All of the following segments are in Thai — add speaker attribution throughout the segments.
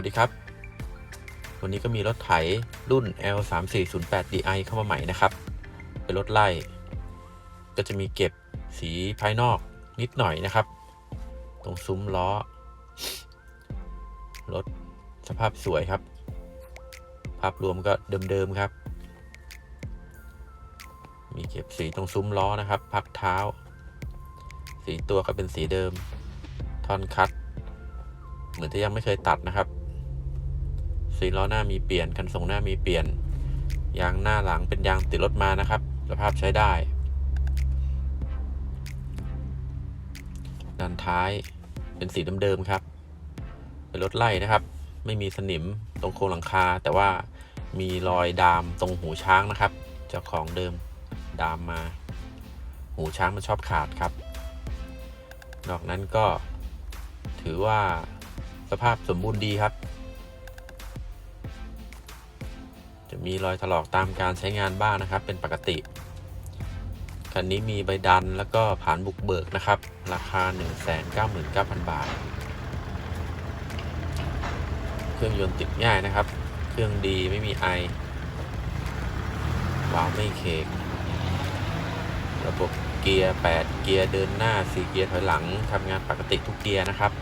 Speaker 1: วัสดีครับวันนี้ก็มีรถไถรุ่น L3408DI เข้ามาใหม่นะครับ เป็นรถไล่ ก็จะมีเก็บสีภายนอกนิดหน่อยนะครับ ตรงซุ้มล้อ รถสภาพสวยครับ ภาพรวมก็เดิมๆครับ มีเก็บสีตรงซุ้มล้อนะครับ พักเท้า สีตัวก็เป็นสีเดิม ท่อนคัด เหมือนจะยังไม่เคยตัดนะครับ สีล้อหน้ามีเปลี่ยนกันส่งหน้ามีเปลี่ยน ยางหน้าหลังเป็นยางติดรถมานะครับ สภาพใช้ได้ ด้านท้ายเป็นสีเดิมๆครับ เป็นรถไล่นะครับ ไม่มีสนิมตรงโครงหลังคา แต่ว่ามีรอยดามตรงหูช้างนะครับ เจ้าของเดิมดามมา หูช้างมันชอบขาดครับ นอกนั้นก็ถือว่าสภาพสมบูรณ์ดีครับ มีรอยถลอกตามการใช้งานบ้างนะครับ เป็นปกติ คันนี้มีใบดันแล้วก็ผ่านบุกเบิกนะครับ ราคา 199,000 บาท เครื่องยนต์ติดง่ายนะครับ เครื่องดีไม่มีไอวาวไม่เคกระบบเกียร์ 8 เกียร์เดินหน้า 4 เกียร์ถอยหลังทำงานปกติทุกเกียร์นะครับ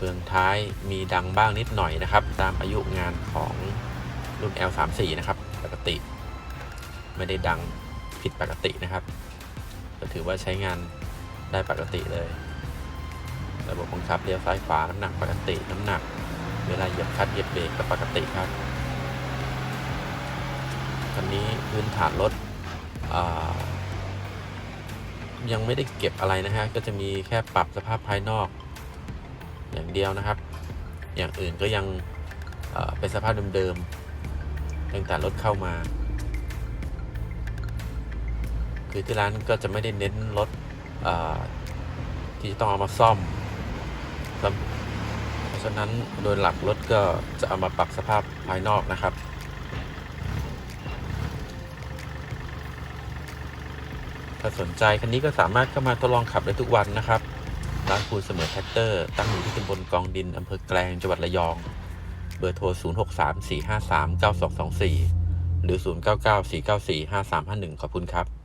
Speaker 1: เฟืองท้ายมีดังบ้างนิดหน่อยนะครับ ตามอายุงานของรุ่น L34 นะครับ ปกติ ไม่ได้ดังผิดปกตินะครับ ก็ถือว่าใช้งานได้ปกติเลย ระบบบังคับเลี้ยวซ้ายขวาน้ำหนักปกติน้ำหนัก เวลาเหยียบคัดเหยียบเบรกก็ปกติครับคันนี้พื้นฐานรถยังไม่ได้เก็บอะไรนะฮะ ก็จะมีแค่ปรับสภาพภายนอก อย่างเดียวนะครับ อย่างอื่นก็ยังเเป็นสภาพเดิมๆตั้งแต่รถเข้ามา คือที่ร้านก็จะไม่ได้เน้นรถเอ่อที่ต้องเอามาซ่อม เพราะฉะนั้นโดยหลักรถก็จะเอามาปรับสภาพภายนอกนะครับถ้าสนใจคันนี้ก็สามารถเข้ามาทดลองขับได้ทุกวันนะครับ ร้านคูณเสมอแท็กเตอร์ ตั้งอยู่ที่ตำบลกองดินอำเภอแกลงจังหวัดระยอง เบอร์โทร 0634539224 หรือ 0994945351 ขอบคุณครับ